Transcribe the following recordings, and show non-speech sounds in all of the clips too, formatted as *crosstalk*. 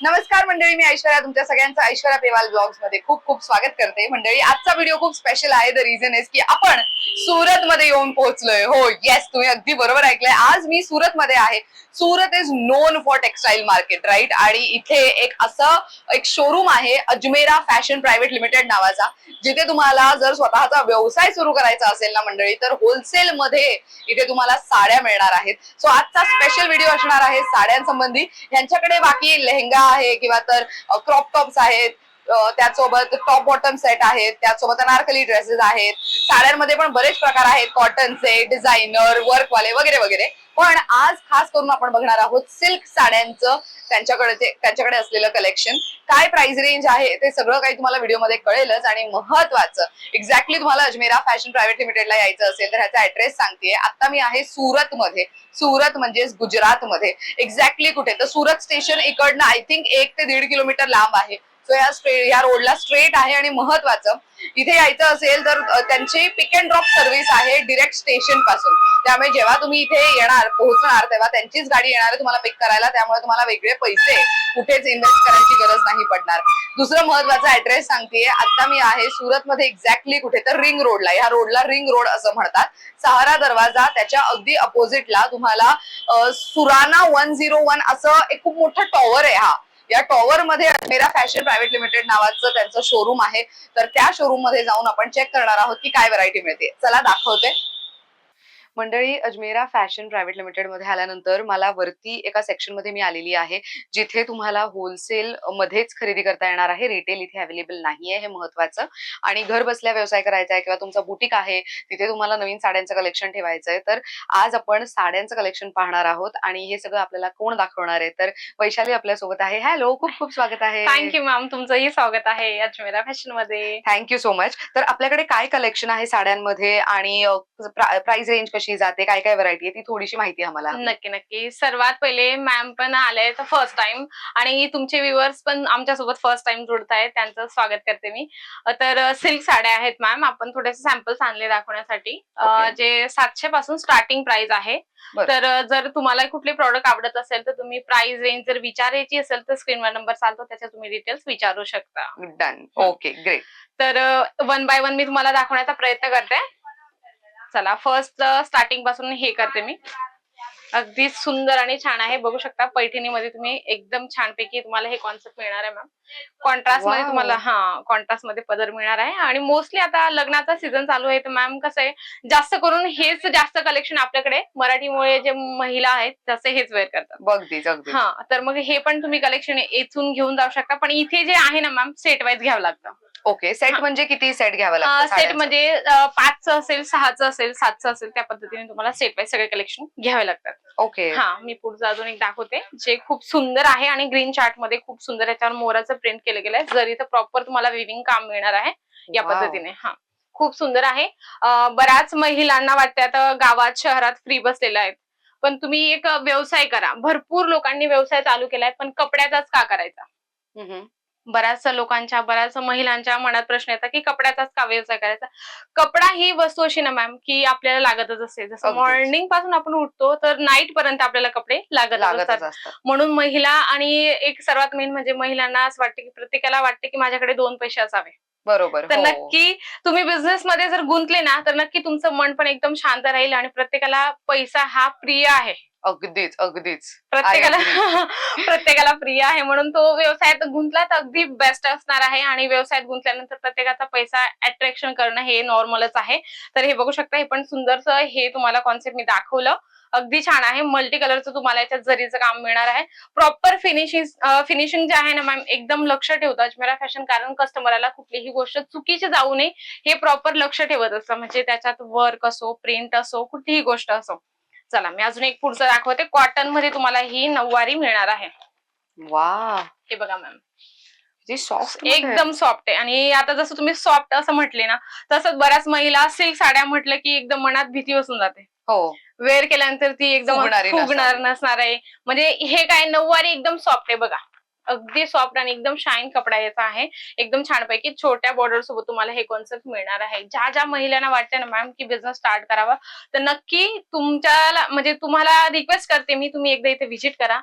नमस्कार मंडळी मी ऐश्वर्या तुमच्या सगळ्यांचं ऐश्वर्या पेवाल ब्लॉग्समध्ये खूप खूप स्वागत करते. मंडळी आजचा व्हिडिओ खूप स्पेशल आहे. द रिझन इज की आपण सुरत मध्ये येऊन पोहोचलोय. हो येस तुम्ही अगदी बरोबर ऐकलंय. आज मी सुरत मध्ये आहे. Surat is known for textile market right आणि इथे एक असं एक शोरूम आहे अजमेरा फॅशन प्रायव्हेट लिमिटेड नावाचा जिथे तुम्हाला जर स्वतःचा व्यवसाय सुरू करायचा असेल ना मंडळी तर होलसेल मध्ये इथे तुम्हाला साड्या मिळणार आहेत. सो आजचा स्पेशल व्हिडिओ असणार आहे साड्यांसंबंधी. यांच्याकडे बाकी लेहंगा आहे किंवा तर क्रॉप टॉप्स आहेत त्यासोबत टॉप बॉटम सेट आहेत त्यासोबत अनारकली ड्रेसेस आहेत. साड्यांमध्ये पण बरेच प्रकार आहेत कॉटनचे डिझायनर वर्कवाले वगैरे वगैरे. पण आज खास करून आपण बघणार आहोत सिल्क साड्यांचं त्यांच्याकडे त्यांच्याकडे असलेलं कलेक्शन काय प्राइस रेंज आहे ते सगळं काही तुम्हाला व्हिडिओमध्ये कळेलच आणि महत्वाचं. एक्झॅक्टली तुम्हाला अजमेरा फॅशन प्रायव्हेट लिमिटेडला यायचं असेल तर ह्याचा ऍड्रेस सांगते आता मी आहे सुरत मध्ये सुरत म्हणजेच गुजरात मध्ये एक्झॅक्टली कुठे? तर सुरत स्टेशन इकडनं आय थिंक एक ते दीड किलोमीटर लांब आहे. सो या स्ट्रेट या रोडला स्ट्रेट आहे आणि महत्वाचं. इथे यायचं असेल तर त्यांची पिक अँड ड्रॉप सर्व्हिस आहे डिरेक्ट स्टेशनपासून. त्यामुळे जेव्हा तुम्ही इथे येणार पोहोचणार तेव्हा त्यांचीच गाडी येणार आहे तुम्हाला पिक करायला. त्यामुळे तुम्हाला वेगळे पैसे कुठेच इन्व्हेस्ट करायची गरज नाही पडणार. दुसरं महत्त्वाचा ऍड्रेस सांगतेय. आता मी आहे सुरतमध्ये एक्झॅक्टली कुठे तर रिंग रोडला या रोडला रिंग रोड असं म्हणतात. सहारा दरवाजा त्याच्या अगदी अपोजिटला तुम्हाला सुराना वन झिरो वन असं एक खूप मोठा टॉवर आहे हा. या टॉवर मध्ये अजमेरा फॅशन प्रायव्हेट लिमिटेड नावाचं त्यांचं शोरूम आहे. तर त्या शोरूममध्ये जाऊन आपण चेक करणार आहोत की काय व्हरायटी मिळते. चला दाखवते. मंडळी अजमेरा फॅशन प्रायव्हेट लिमिटेडमध्ये आल्यानंतर मला वरती एका सेक्शनमध्ये मी आलेली आहे जिथे तुम्हाला होलसेल मध्येच खरेदी करता येणार आहे. रिटेल इथे अवेलेबल नाहीये हे महत्वाचं. आणि घर बसल्या व्यवसाय करायचा आहे किंवा तुमचा बुटीक आहे तिथे तुम्हाला नवीन साड्यांचं कलेक्शन ठेवायचं आहे. तर आज आपण साड्यांचं कलेक्शन पाहणार आहोत आणि हे सगळं आपल्याला कोण दाखवणार आहे? तर वैशाली आपल्यासोबत आहे. हॅलो खूप खूप स्वागत आहे. थँक्यू मॅम तुमचंही स्वागत आहे अजमेरा फॅशनमध्ये थँक्यू सो मच तर आपल्याकडे काय कलेक्शन आहे साड्यांमध्ये? आणि प्राइस रेंज कशी जाते काय काय व्हरायटी आहे ती थोडीशी माहिती आम्हाला. नक्की नक्की. सर्वात पहिले मॅम पण आले तर फर्स्ट टाइम आणि तुमचे व्ह्युअर्स पण आमच्यासोबत फर्स्ट टाइम जुडत आहेत त्यांचं स्वागत करते मी. तर सिल्क साड्या आहेत मॅम आपण थोडेसे सॅम्पल्स आणले दाखवण्यासाठी. जे सातशे पासून स्टार्टिंग प्राइस आहे. तर जर तुम्हाला कुठले प्रॉडक्ट आवडत असेल तर तुम्ही प्राइस रेंज जर विचारायची असेल तर स्क्रीनवर नंबर चालतो. त्याच्या तुम्ही डिटेल्स विचारू शकता. डन ओके ग्रेट तर वन बाय वन मी तुम्हाला दाखवण्याचा प्रयत्न करते. चला फर्स्ट स्टार्टिंग uh, पासून हे करते मी. अगदी सुंदर आणि छान आहे. बघू शकता पैठणीमध्ये तुम्ही एकदम छानपैकी तुम्हाला हे कॉन्सेप्ट मिळणार आहे मॅम कॉन्ट्रास्टमध्ये. तुम्हाला हा कॉन्ट्रास्टमध्ये पदर मिळणार आहे. आणि मोस्टली आता लग्नाचा सीझन चालू आहे तर मॅम कसं आहे जास्त करून हेच जास्त कलेक्शन आपल्याकडे. मराठीमुळे जे महिला आहेत जास्त हेच वेअर करतात. हा तर मग हे पण तुम्ही कलेक्शन येथून घेऊन जाऊ शकता. पण इथे जे आहे ना मॅम सेट वाईज घ्यावं लागतं. Okay set. म्हणजे किती सेट घ्यावा लागतं सेट? म्हणजे पाचचं असेल सहाचं असेल सातचं असेल त्या पद्धतीने तुम्हाला सेट वाईज सगळे कलेक्शन घ्यावे लागतात. ओके. हा मी पुढचं अजून एक दाखवते जे खूप सुंदर आहे आणि ग्रीन चार्टमध्ये खूप सुंदर याच्यावर मोराचं प्रिंट केलं गेलंय. जरीचं प्रॉपर तुम्हाला विविंग काम मिळणार आहे या. पद्धतीने. हा खूप सुंदर आहे. बऱ्याच महिलांना वाटते आता गावात शहरात फ्री बसलेल्या आहेत. पण तुम्ही एक व्यवसाय करा. भरपूर लोकांनी व्यवसाय चालू केलाय पण कपड्याचाच का करायचा? हम्म. बऱ्याच लोकांच्या बऱ्याच महिलांच्या मनात प्रश्न येतात की कपड्याचाच का व्यवसाय करायचा कपडा ही वस्तू अशी ना मॅम की आपल्याला लागतच असते जसं. मॉर्निंगपासून आपण उठतो तर नाईट पर्यंत आपल्याला कपडे लागत असतात म्हणून महिला आणि एक सर्वात मेन म्हणजे महिलांना असं वाटतं की प्रत्येकाला वाटते की माझ्याकडे दोन पैसे असावे बरोबर तर हो. नक्की तुम्ही बिझनेस मध्ये जर गुंतले ना तर नक्की तुमचं मन पण एकदम शांत राहील आणि प्रत्येकाला पैसा हा प्रिय आहे अगदीच अगदीच. प्रत्येकाला *laughs* प्रत्येकाला प्रिय आहे म्हणून तो व्यवसायात गुंतला तर अगदी बेस्ट असणार आहे आणि व्यवसायात गुंतल्यानंतर प्रत्येकाचा पैसा अट्रॅक्शन करणं हे नॉर्मलच आहे. तर हे बघू शकता हे पण सुंदरस हे तुम्हाला कॉन्सेप्ट मी दाखवलं. अगदी छान आहे. मल्टी कलरचं तुम्हाला याच्यात जरीचं काम मिळणार आहे. प्रॉपर फिनिशिंग फिनिशिंग जे आहे ना मॅम एकदम लक्ष ठेवतं अजमेरा फॅशन कारण कस्टमरला कुठलीही गोष्ट चुकीची जाऊ नये हे प्रॉपर लक्ष ठेवत असतं. म्हणजे त्याच्यात वर्क असो प्रिंट असो कुठलीही गोष्ट असो. चला मी अजून एक पुढचं दाखवते. कॉटनमध्ये तुम्हाला ही नऊवारी मिळणार आहे. वा हे बघा मॅम सॉफ्ट एकदम सॉफ्ट आहे. आणि आता जसं तुम्ही सॉफ्ट असं म्हटले ना तसंच बऱ्याच महिला सिल्क साड्या म्हटलं की एकदम मनात भीती बसून जाते. हो. वेअर केल्यानंतर ती एकदम फुगणारी. नसणार. आहे. म्हणजे हे काय नऊवारी एकदम सॉफ्ट आहे बघा. अगदी सॉफ्ट आणि एकदम शाईन कपडा याचा आहे. एकदम छानपैकी छोट्या बॉर्डर सोबत तुम्हाला हे कॉन्सेप्ट मिळणार आहे. ज्या ज्या महिलांना वाटतं ना मॅम की बिझनेस स्टार्ट करावा. तर नक्की तुमच्या म्हणजे तुम्हाला रिक्वेस्ट करते मी तुम्ही एकदा इथे व्हिजिट करा.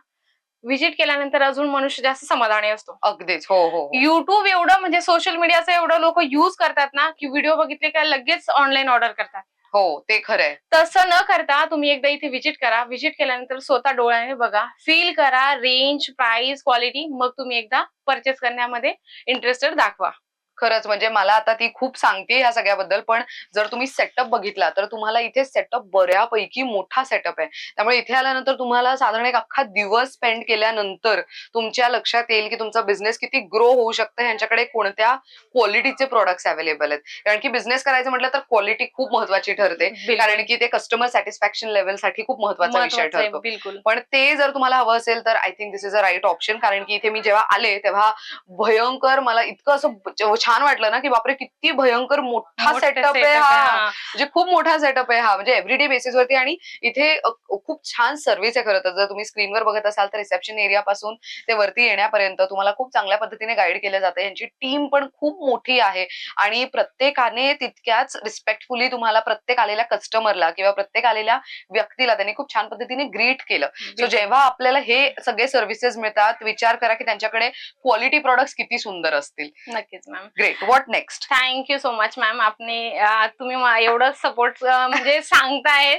व्हिजिट केल्यानंतर अजून मनुष्य जास्त समाधानी असतो. अगदीच. हो हो हो. युट्यूब एवढं म्हणजे सोशल मीडियाचं एवढं लोक युज करतात ना की व्हिडिओ बघितले का लगेच ऑनलाईन ऑर्डर करतात. हो ते खरंय. तसं न करता तुम्ही एकदा इथे व्हिजिट करा. व्हिजिट केल्यानंतर स्वतः डोळ्याने बघा. फील करा रेंज प्राइस क्वालिटी मग तुम्ही एकदा परचेस करण्यामध्ये इंटरेस्टेड दाखवा. खरंच म्हणजे मला आता ती खूप सांगते ह्या सगळ्याबद्दल पण जर तुम्ही सेटअप बघितला तर तुम्हाला इथे सेटअप बऱ्यापैकी मोठा सेटअप आहे. त्यामुळे इथे आल्यानंतर तुम्हाला साधारण एक अख्खा दिवस स्पेंड केल्यानंतर तुमच्या लक्षात येईल की तुमचा बिझनेस किती ग्रो होऊ शकतं ह्यांच्याकडे कोणत्या क्वालिटीचे प्रोडक्ट्स अवेलेबल आहेत. कारण की बिझनेस करायचं म्हटलं तर क्वालिटी खूप महत्वाची ठरते. कारण की ते कस्टमर सॅटिस्फॅक्शन लेवलसाठी खूप महत्त्वाचा विषय ठरतो. बिलकुल. पण ते जर तुम्हाला हवं असेल तर I think this is a right option कारण की इथे मी जेव्हा आले तेव्हा भयंकर मला इतकं असं छान वाटलं ना की बापरे किती भयंकर मोठा सेटअप आहे हा. म्हणजे खूप मोठा सेटअप आहे हा. म्हणजे एव्हरीडे बेसिस वरती आणि इथे खूप छान सर्व्हिस आहे खरं तर. जर तुम्ही स्क्रीनवर बघत असाल तर रिसेप्शन एरिया पासून ते वरती येण्यापर्यंत तुम्हाला खूप चांगल्या पद्धतीने गाईड केलं जातं. यांची टीम पण खूप मोठी आहे. आणि प्रत्येकाने तितक्याच रिस्पेक्टफुली तुम्हाला प्रत्येक आलेल्या कस्टमरला किंवा प्रत्येक आलेल्या व्यक्तीला त्यांनी खूप छान पद्धतीने ग्रीट केलं. सो. जेव्हा आपल्याला हे सगळे सर्व्हिसेस मिळतात विचार करा की त्यांच्याकडे क्वालिटी प्रॉडक्ट्स किती सुंदर असतील. नक्कीच ma'am great what next thank you so much ma'am आपने अं, तुम्ही एवढं सपोर्ट म्हणजे सांगताय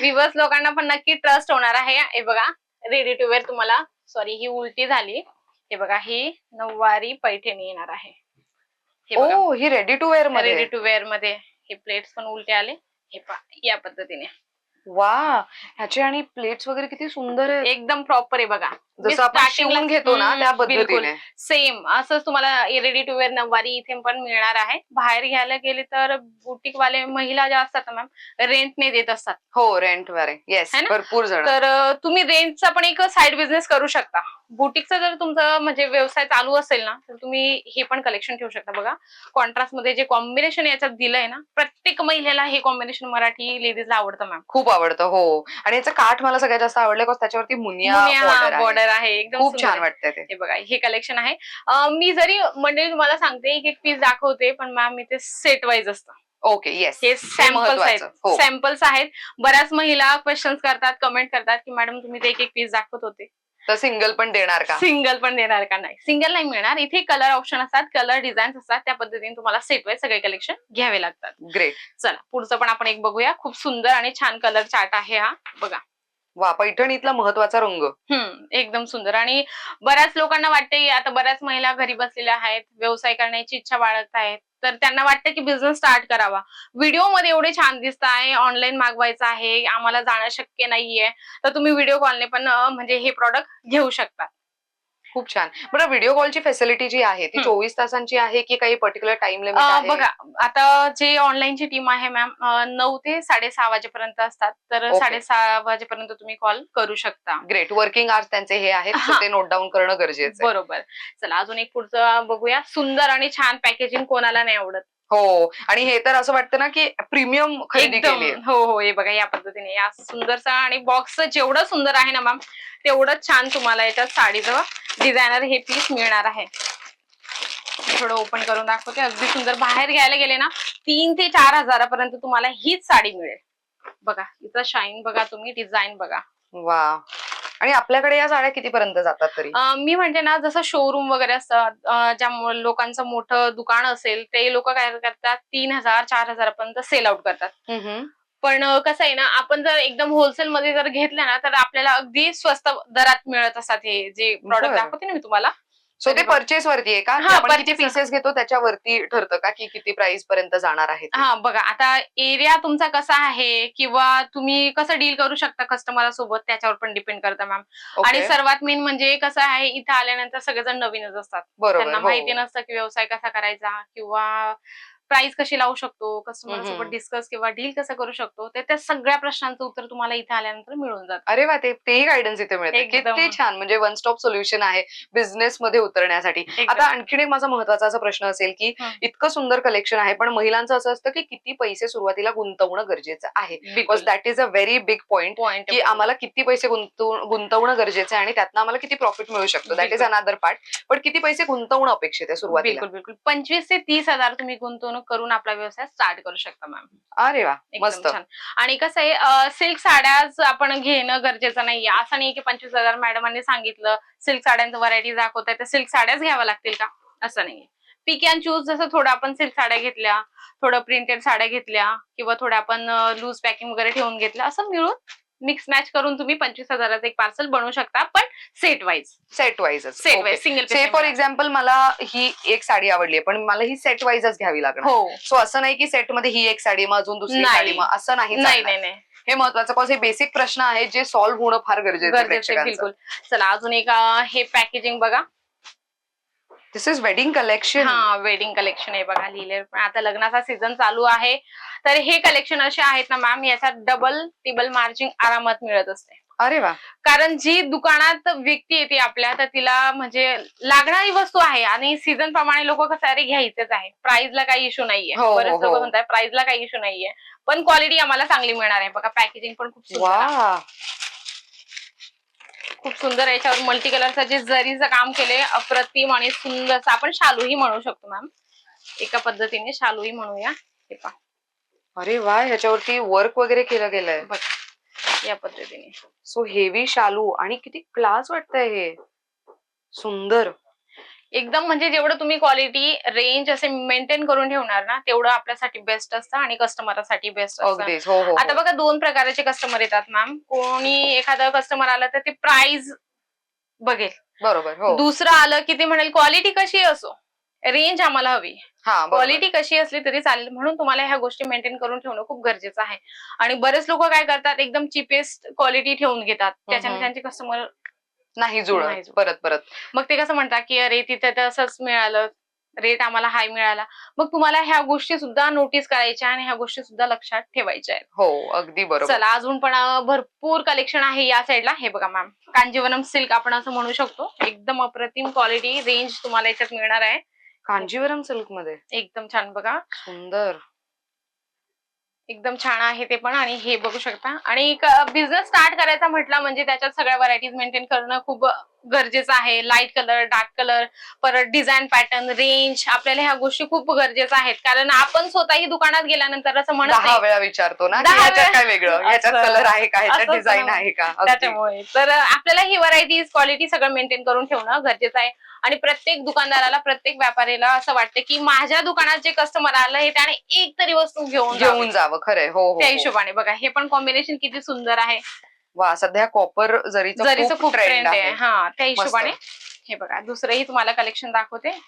विवर्स लोकांना पण नक्की ट्रस्ट होणार आहे. हे बघा रेडी टू वेअर तुम्हाला. सॉरी ही उलटी झाली. हे बघा ही नऊवारी पैठणी येणार आहे. हे बघा. ओ ही रेडी टू वेअर रेडी मध्ये टू वेअरमध्ये. हे प्लेट्स पण उलटे आले. हे पहा या पद्धतीने. वा ह्याचे आणि प्लेट्स वगैरे किती सुंदर आहेत. एकदम प्रॉपर आहे बघा. जसं आपण शिवून घेतो ना त्या पद्धतीने. सेम असंच तुम्हाला रेडी टू वेअर नऊवारी इथे पण मिळणार आहे बाहेर घ्यायला गेले तर बुटीक वाले महिला ज्या असतात मॅम रेंटने देत असतात. हो रेंट वर येस ना? भरपूर जण. तर तुम्ही रेंटचा पण एक साइड बिझनेस करू शकता. बुटीकचा जर तुमचा म्हणजे व्यवसाय चालू असेल ना तर तुम्ही हे पण कलेक्शन ठेवू शकता. बघा कॉन्ट्रास्टमध्ये जे कॉम्बिनेशन याच्यात दिलंय ना प्रत्येक महिलेला हे कॉम्बिनेशन मराठी लेडीजला आवडतं मॅम खूप आवडतं हो. आणि याचं काठ मला सगळ्यात जास्त आवडलं because त्याच्यावरती मुनिया बॉर्डर आहे. एकदम खूप छान आहे. वाटतंय ते. बघा हे कलेक्शन आहे. मी जरी मंडळी तुम्हाला सांगते एक एक पीस दाखवते पण मॅम इथे सेट वाईज असतं. ओके येस हे सॅम्पल्स आहेत. महत्वाचं. हो. सॅम्पल्स आहेत. बऱ्याच महिला क्वेश्चन करतात कमेंट करतात की मॅडम तुम्ही ते एक एक पीस दाखवत होते. तर सिंगल पण देणार का? सिंगल पण देणार का नाही? सिंगल नाही मिळणार. इथे कलर ऑप्शन असतात कलर डिझाईन्स असतात त्या पद्धतीने तुम्हाला सेट वाईज सगळे कलेक्शन घ्यावे लागतात. ग्रेट चला पुढचं पण आपण एक बघूया. खूप सुंदर आणि छान कलर चार्ट आहे हा. बघा. वा पैठणीतला महत्त्वाचा रंग. हम्म एकदम सुंदर. आणि बऱ्याच लोकांना वाटते आता बऱ्याच महिला घरी बसलेल्या आहेत व्यवसाय करण्याची इच्छा बाळगत आहेत तर त्यांना वाटतं की बिझनेस स्टार्ट करावा. व्हिडिओमध्ये एवढे छान दिसत आहे ऑनलाईन मागवायचं आहे आम्हाला जाणं शक्य नाहीये तर तुम्ही व्हिडिओ कॉलने पण म्हणजे हे प्रॉडक्ट घेऊ शकता. खूप छान. बरं व्हिडिओ कॉलची फॅसिलिटी जी आहे ती. चोवीस तासांची आहे की काही पर्टिक्युलर टाइम लिमिट बघा आता जे ऑनलाईनची टीम आहे मॅम नऊ ते साडेसहा वाजेपर्यंत असतात. तर. साडेसहा वाजेपर्यंत तुम्ही कॉल करू शकता. ग्रेट वर्किंग आवर्स त्यांचे हे आहेत. ते नोट डाऊन करणं गरजेचं बरोबर. चला अजून एक पुढचं बघूया. सुंदर आणि छान पॅकेजिंग कोणाला नाही आवडत? हो. आणि हे तर असं वाटतं ना की प्रीमियम खरेदी केली हो हो. हे बघा या पद्धतीने. या सुंदरसा आणि बॉक्स जेवढं सुंदर आहे ना मॅम तेवढंच छान तुम्हाला याच्यात साडीचं डिझायनर हे पीस मिळणार आहे. थोडं ओपन करून दाखवते. अगदी सुंदर. बाहेर घ्यायला गेले ना तीन ते चार हजारापर्यंत तुम्हाला हीच साडी मिळेल. बघा इथं शाईन बघा तुम्ही डिझाईन बघा. वा आणि आपल्याकडे या साड्या कितीपर्यंत जातात तरी? मी म्हणते ना जसं शोरूम वगैरे असतात ज्या लोकांचं मोठं दुकान असेल ते लोक काय करतात तीन हजार चार हजारापर्यंत सेल आउट करतात. पण कसं आहे ना आपण जर एकदम होलसेल मध्ये जर घेतलं ना तर आपल्याला अगदी स्वस्त दरात मिळत असतात हे जे प्रॉडक्ट. दाखवते ना मी तुम्हाला सो ते. परचेस वरती आहे का हा, आपण किती. पीसेस घेतो त्याच्यावरती ठरतं का की किती प्राइस पर्यंत जाणार आहे? हा बघा आता एरिया तुमचा कसा आहे किंवा तुम्ही कसं डील करू शकता कस्टमर सोबत त्याच्यावर पण डिपेंड करतं मॅम. आणि सर्वात मेन म्हणजे कसं आहे इथं आल्यानंतर सगळेजण नवीनच असतात त्यांना हो. माहिती नसतं की व्यवसाय कसा करायचा किंवा प्राइस कशी लावू शकतो कस्टमर. सोबत डिस्कस किंवा डील कसं करू शकतो ते त्या सगळ्या प्रश्नांचं उत्तर तुम्हाला इथे आल्यानंतर मिळून जातं अरे वा ते तेही गायडन्स इथे मिळते. किती छान म्हणजे वन स्टॉप सोल्युशन आहे बिझनेस मध्ये उतरण्यासाठी. आता आणखीन एक माझा महत्त्वाचा असा प्रश्न असेल की. इतकं सुंदर कलेक्शन आहे पण महिलांचं असं असतं की किती पैसे सुरुवातीला गुंतवणं गरजेचं आहे. Because that is a very big point Point की आम्हाला किती पैसे गुंतव- गुंतवणं गरजेचं आहे आणि त्यातनं आम्हाला किती प्रॉफिट मिळू शकतो दॅट इज. अनादर पार्ट पण किती पैसे गुंतवणं अपेक्षित आहे सुरुवातीला बिलकुल बिलकुल पंचवीस ते तीस हजार तुम्ही गुंतवणूक गुंतवणूक करून आपला व्यवसाय स्टार्ट करू शकता मॅम अरे वा मस्त. आणि कसं आहे सिल्क साड्याच आपण घेणं गरजेचं नाहीये. असं नाही की पंचवीस हजार मॅडमांनी सांगितलं सिल्क साड्यांचं व्हरायटी दाखवताय तर सिल्क साड्याच घ्याव्या लागतील का? असं नाहीये. पिक अँड चूज जसं थोडं आपण सिल्क साड्या घेतल्या थोडं प्रिंटेड साड्या घेतल्या किंवा थोड्या आपण लूज पॅकिंग वगैरे ठेवून घेतल्या असं मिळून मिक्स मॅच करून तुम्ही पंचवीस हजाराचं एक पार्सल बनवू शकता पण सेट वाईज सेट वाईजच सेट वाईज सिंगल से फॉर एक्झाम्पल मला ही एक साडी आवडली पण मला ही सेट वाईजच घ्यावी लागणार. हो. सो असं नाही की सेटमध्ये ही एक साडी मग अजून दुसरी. साडी मग असं नाही नाही. नाही हे महत्वाचं कॉज हे बेसिक प्रश्न आहेत जे सॉल्व्ह होणं फार गरजेचं आहे आहे, बिलकुल. चला अजून एक हे पॅकेजिंग बघा. दिस इज वेडिंग कलेक्शन हा वेडिंग कलेक्शन आहे बघा लिहिले पण आता लग्नाचा सीझन चालू आहे. तर हे कलेक्शन असे आहेत ना मॅम याच्यात डबल टिबल मार्जिन आरामात मिळत असते. अरे वा. कारण जी दुकानात व्यक्ती येते आपल्या तर तिला म्हणजे लागणारी वस्तू आहे. आणि सीझन प्रमाणे लोक कसं अरे घ्यायचेच आहे. प्राइसला काही इश्यू नाहीये. हो, बरेच लोक हो. म्हणतात प्राइसला काही इश्यू नाहीये. पण क्वालिटी आम्हाला चांगली मिळणार आहे. बघा पॅकेजिंग पण खूप. वा. खूप सुंदर आहे. याच्यावर मल्टी कलरचं जे जरीचं काम केलंय अप्रतिम आणि सुंदर आपण शालूही म्हणू शकतो मॅम एका पद्धतीने शालूही म्हणूया. हे पहा. अरे वा ह्याच्यावरती वर्क वगैरे केलं गेलंय. बघा या पद्धतीने. सो हेवी शालू. आणि किती क्लास वाटतंय हे. सुंदर. एकदम म्हणजे जेवढं तुम्ही क्वालिटी रेंज असे मेंटेन करून ठेवणार ना तेवढं आपल्यासाठी बेस्ट असतं आणि कस्टमरसाठी बेस्ट असतं. हो हो आता हो. बघा दोन प्रकारचे कस्टमर येतात मॅम कोणी एखादा कस्टमर आला तर ते प्राइस बघेल. बरोबर हो. दुसरं आलं की ते म्हणेल क्वालिटी कशी असो? रेंज आम्हाला हवी. क्वालिटी कशी असली तरी चालेल. म्हणून तुम्हाला ह्या गोष्टी मेंटेन करून ठेवणं खूप गरजेचं आहे. आणि बरेच लोक काय करतात एकदम चिपेस्ट क्वालिटी ठेवून घेतात. त्याच्याने. त्यांचे कस्टमर नाही नाही जुळत. जुळत. परत परत. मग ते कसं म्हणतात की अरे तिथे तसंच मिळालं. रेट आम्हाला हाय मिळाला. मग तुम्हाला ह्या गोष्टी सुद्धा नोटीस करायच्या आणि ह्या गोष्टी सुद्धा लक्षात ठेवायच्या आहेत. हो अगदी बरोबर. चला अजून पण अं, भरपूर कलेक्शन आहे या साईडला हे बघा मॅम कांजीवरम सिल्क आपण असं म्हणू शकतो. एकदम अप्रतिम क्वालिटी रेंज तुम्हाला याच्यात मिळणार आहे. कांजीवरम सिल्कमध्ये? एकदम छान बघा. सुंदर. एकदम छान आहे ते पण आणि हे बघू शकता. आणि बिझनेस स्टार्ट करायचा म्हटलं म्हणजे त्याच्यात सगळ्या व्हरायटीज मेंटेन करणं खूप गरजेचं आहे. लाइट कलर डार्क कलर परत डिझाईन पॅटर्न रेंज आपल्याला ह्या गोष्टी खूप गरजेच्या आहेत. कारण आपण स्वतःही दुकानात गेल्यानंतर असं म्हणत दहा वेळा विचारतो ना. काय वेगळं? ह्याच्यात कलर आहे का? ह्याच्यात डिझाईन. आहे का. त्याच्यामुळे. तर आपल्याला ही व्हरायटीज क्वालिटी सगळं मेंटेन करून ठेवणं गरजेचं आहे. आणि प्रत्येक दुकानदाराला प्रत्येक व्यापारीला असं वाटतं की माझ्या दुकानात जे कस्टमर आलं आहे त्याने एक तरी वस्तू घेऊन घेऊन जावी. खरंय. हो हो, त्या हो. हिशोबाने. बघा हे पण कॉम्बिनेशन किती सुंदर आहे. वा सध्या कॉपर जरीचं जरीचं खूप ट्रेंड आहे. हा त्या हिशोबाने. हे बघा दुसरंही तुम्हाला कलेक्शन दाखवते.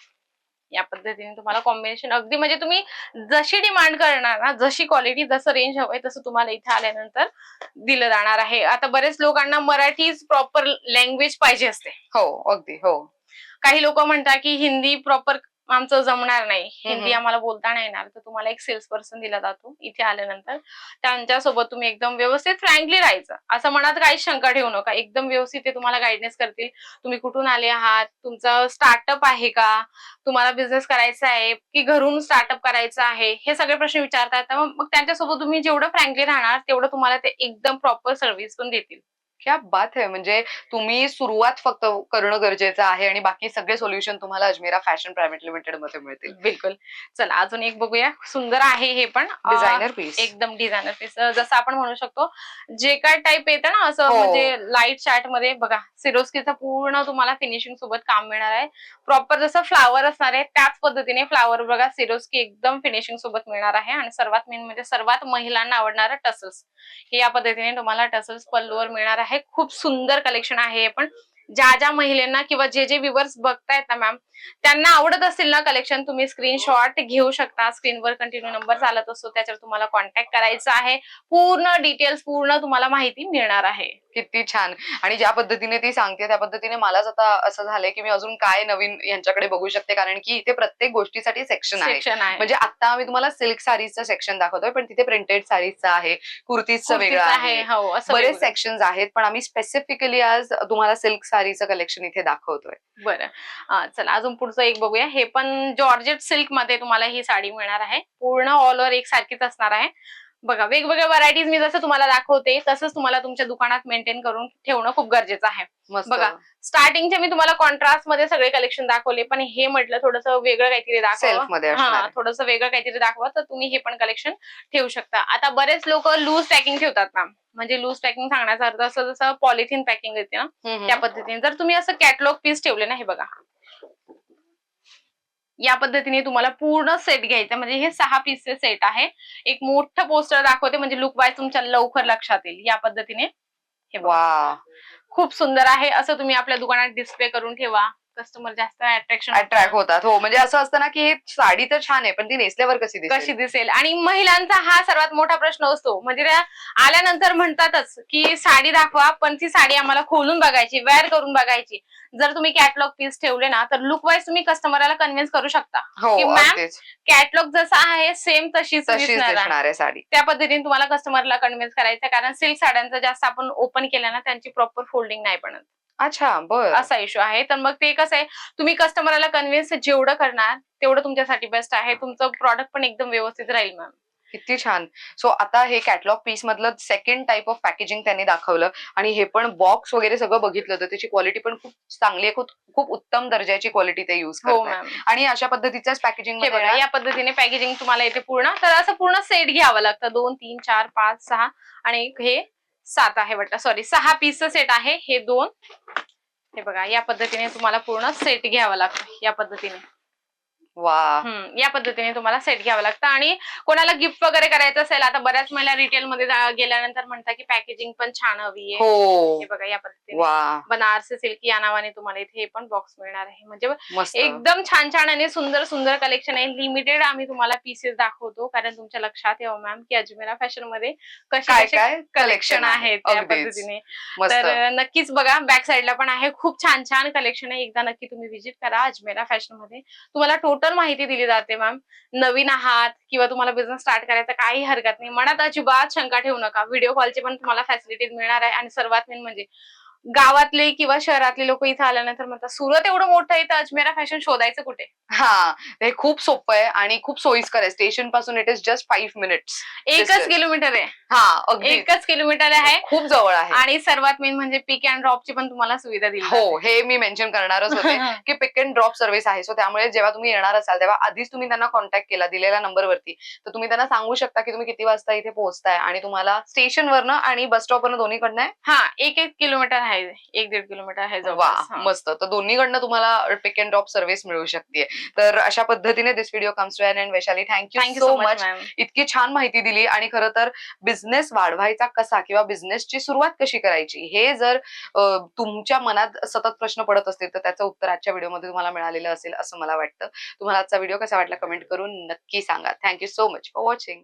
या पद्धतीने तुम्हाला कॉम्बिनेशन अगदी म्हणजे तुम्ही जशी डिमांड करणार ना जशी क्वालिटी जसं रेंज हवंय तसं तुम्हाला इथे आल्यानंतर दिलं जाणार आहे. आता बरेच लोकांना मराठीच प्रॉपर लँग्वेज पाहिजे असते. हो अगदी हो. काही लोक म्हणतात की हिंदी प्रॉपर आमचं जमणार नाही. हिंदी. आम्हाला बोलता नाही येणार. तर तुम्हाला एक सेल्स पर्सन दिला जातो. इथे आल्यानंतर त्यांच्यासोबत तुम्ही एकदम व्यवस्थित फ्रँकली राहायचं. असं मनात काहीच शंका ठेवू नका. एकदम व्यवस्थित ते तुम्हाला गायडन्स करतील. तुम्ही कुठून आले आहात? तुमचं स्टार्टअप आहे का? तुम्हाला बिझनेस करायचा आहे की घरून स्टार्टअप करायचं आहे? हे सगळे प्रश्न विचारतात. मग त्यांच्यासोबत तुम्ही जेवढं फ्रँकली राहणार तेवढं तुम्हाला ते एकदम प्रॉपर सर्व्हिस पण देतील. क्या बात आहे म्हणजे तुम्ही सुरुवात फक्त करणं गरजेचं आहे आणि बाकी सगळे सोल्युशन तुम्हाला अजमेरा फॅशन प्रायव्हेट लिमिटेडमध्ये मिळतील. बिलकुल. चला अजून एक बघूया. सुंदर आहे हे पण. डिझायनर पीस एकदम डिझायनर पीस जसं आपण म्हणू शकतो जे काय टाईप येतं ना असं हो. म्हणजे लाइट चार्टमध्ये बघा सिरोस्कीचं पूर्ण तुम्हाला फिनिशिंग सोबत काम मिळणार आहे. प्रॉपर जसं फ्लावर असणार आहे त्याच पद्धतीने फ्लावर बघा सिरोस्की एकदम फिनिशिंग सोबत मिळणार आहे. आणि सर्वात मेन म्हणजे सर्वात महिलांना आवडणारं टसल्स हे या पद्धतीने तुम्हाला टसल्स पल्लूवर मिळणार आहे. खूप सुंदर कलेक्शन आहे पण. ज्या ज्या महिलांना किंवा जे जे व्ह्युअर्स बघतायत ना मॅम त्यांना आवडत असेल ना कलेक्शन तुम्ही स्क्रीनशॉट घेऊ शकता. स्क्रीनवर कंटिन्यू नंबर चालत असतो. त्याच्यावर तुम्हाला कॉन्टॅक्ट करायचा आहे. पूर्ण डिटेल्स पूर्ण तुम्हाला माहिती मिळणार आहे. किती छान. आणि ज्या पद्धतीने ती सांगते त्या पद्धतीने मलाच आता असं झालंय की मी अजून काय नवीन यांच्याकडे बघू शकते. कारण की इथे प्रत्येक गोष्टीसाठी सेक्शन आहे. सेक्शन म्हणजे आता आम्ही तुम्हाला सिल्क साडीचं सेक्शन दाखवतोय पण तिथे प्रिंटेड साडीचं आहे. कुर्तीचं वेगळं आहे. हो बरेच. सेक्शन्स आहेत. पण आम्ही स्पेसिफिकली आज तुम्हाला सिल्क साडीचं कलेक्शन इथे दाखवतोय. बरं. चला अजून पुढचं एक बघूया. हे पण जॉर्जेट सिल्कमध्ये तुम्हाला ही साडी मिळणार आहे. पूर्ण ऑल ओव्हर एक सारखीच असणार आहे. बघा वेगवेगळ्या व्हरायटीज मी जसं तुम्हाला दाखवते तसंच तुम्हाला तुमच्या दुकानात मेंटेन करून ठेवणं खूप गरजेचं आहे बघा. स्टार्टिंगचे मी तुम्हाला कॉन्ट्रास्टमध्ये सगळे कलेक्शन दाखवले पण हे म्हटलं थोडंसं वेगळं काहीतरी दाखवा हा. थोडंसं वेगळं काहीतरी दाखवा तर तुम्ही हे पण कलेक्शन ठेवू शकता आता बरेच लोक लूज पॅकिंग ठेवतात ना म्हणजे लूज पॅकिंग सांगण्याचा अर्थ असं जसं पॉलिथिन पॅकिंग येते ना त्या. पद्धतीने जर तुम्ही असं कॅटलॉग पीस ठेवले ना हे बघा या पद्धतीने तुम्हाला पूर्ण सेट घ्यायचा म्हणजे हे सहा पीसचे सेट आहे. एक मोठं पोस्टर दाखवते म्हणजे लुक वाईज तुमच्या लवकर लक्षात येईल. या पद्धतीने हे. वा खूप सुंदर आहे. असं तुम्ही आपल्या दुकानात डिस्प्ले करून ठेवा. कस्टमर जास्त अट्रॅक्शन अट्रॅक्ट होतात. हो म्हणजे असं असतं ना की हे साडी तर छान आहे पण ती नेसल्यावर कशी कशी दिसेल? आणि महिलांचा हा सर्वात मोठा प्रश्न असतो. म्हणजे त्या आल्यानंतर म्हणतातच की साडी दाखवा पण ती साडी आम्हाला खोलून बघायची वेअर करून बघायची. जर तुम्ही कॅटलॉग पीस ठेवले ना तर लुक वाईज तुम्ही कस्टमरला कन्व्हिन्स करू शकता. हो की मॅम, अगदीच. कॅटलॉग जसा आहे सेम तशीच तशीच दिसणार आहे. दिसणार आहे साडी. त्या पद्धतीने तुम्हाला कस्टमरला कन्व्हिन्स करायचं. कारण सिल्क साड्यांचं जास्त आपण ओपन केलं ना त्यांची प्रॉपर फोल्डिंग नाही बनत. अच्छा बर. असा इश्यू आहे. तर मग ते कसं आहे तुम्ही कस्टमरला कन्व्हिन्स जेवढं करणार तेवढं तुमच्यासाठी बेस्ट आहे. तुमचं प्रॉडक्ट पण एकदम व्यवस्थित राहील मॅम किती छान. सो आता हे कॅटलॉग पीस मधलं सेकंड टाइप ऑफ पॅकेजिंग त्यांनी दाखवलं आणि हे पण बॉक्स वगैरे सगळं बघितलं तर त्याची क्वालिटी पण खूप चांगली आहे. खूप उत्तम दर्जाची क्वालिटी ते युज हो करतात मॅम आणि अशा पद्धतीच्याच पॅकेजिंग या पद्धतीने पॅकेजिंग तुम्हाला येते पूर्ण. तर असं पूर्ण सेट घ्यावं लागतं. दोन तीन चार पाच सहा आणि हे सात आहे वाटतं. सॉरी सहा पीसचं सेट आहे. हे दोन हे बघा या पद्धतीने तुम्हाला पूर्ण सेट घ्यावा लागतो या पद्धतीने. वा. हम्म, या पद्धतीने तुम्हाला सेट घ्यावं लागतं. आणि कोणाला गिफ्ट वगैरे करायचं असेल आता बऱ्याच महिला रिटेल मध्ये जा- गेल्यानंतर म्हणतात की पॅकेजिंग पण छान हवी आहे. हो. हे बघा या पद्धतीने. वा. बनारसी सिल्क या नावाने तुम्हाला इथे हे पण बॉक्स मिळणार आहे. म्हणजे मस्त. एकदम छान छान आणि सुंदर सुंदर कलेक्शन आहे. लिमिटेड आम्ही तुम्हाला पीसेस दाखवतो कारण तुमच्या लक्षात यावं मॅम की अजमेरा फॅशनमध्ये काय काय कलेक्शन आहेत. त्या अगदीच. पद्धतीने. मस्त. तर नक्कीच बघा बॅक साईडला पण आहे. खूप छान छान कलेक्शन आहे. एकदा नक्की तुम्ही व्हिजिट करा अजमेरा फॅशनमध्ये. तुम्हाला टोटल माहिती दिली जाते मॅम नवीन आहात किंवा तुम्हाला बिझनेस स्टार्ट करायचा काही हरकत नाही. मनात अजिबात शंका ठेवू नका. व्हिडिओ कॉलचे पण तुम्हाला फॅसिलिटीज मिळणार आहे. आणि सर्वात मेन म्हणजे गावातले किंवा शहरातले लोक इथं आल्यानंतर म्हणतात सुरत एवढं मोठं आहे तर अजमेरा फॅशन शोधायचं कुठे? हा हे खूप सोपं आहे आणि खूप सोयीस्कर आहे. स्टेशनपासून it is just five minutes एकच Distance. किलोमीटर आहे. हा अगदी. एकच किलोमीटर आहे. खूप जवळ आहे. आणि सर्वात मेन म्हणजे पिक अँड ड्रॉपची पण तुम्हाला सुविधा दिली हो हे मी मेन्शन करणारच होते जाते. *laughs* की पिक अँड ड्रॉप सर्व्हिस आहे. सो त्यामुळे जेव्हा तुम्ही येणार असाल तेव्हा आधीच तुम्ही त्यांना कॉन्टॅक्ट केला दिलेल्या नंबरवरती तर तुम्ही त्यांना सांगू शकता की तुम्ही किती वाजता इथे पोहोचताय आणि तुम्हाला स्टेशनवरनं आणि बस स्टॉपवरनं दोन्हीकडनं आहे हा एक एक किलोमीटर आहे एक दीड किलोमीटर आहे वा. मस्त. तर दोन्हीकडनं तुम्हाला पिक अँड ड्रॉप सर्व्हिस मिळू शकते. तर अशा पद्धतीने this video comes to and Vaishali thank you thank you so much इतकी छान माहिती दिली आणि खरं तर बिझनेस वाढवायचा कसा किंवा बिझनेसची सुरुवात कशी करायची हे जर तुमच्या मनात सतत प्रश्न पडत असतील तर त्याचं उत्तर आजच्या व्हिडिओमध्ये तुम्हाला मिळालेलं असेल असं मला वाटतं. तुम्हाला आजचा व्हिडिओ कसा वाटला कमेंट करून नक्की सांगा. Thank you so much for watching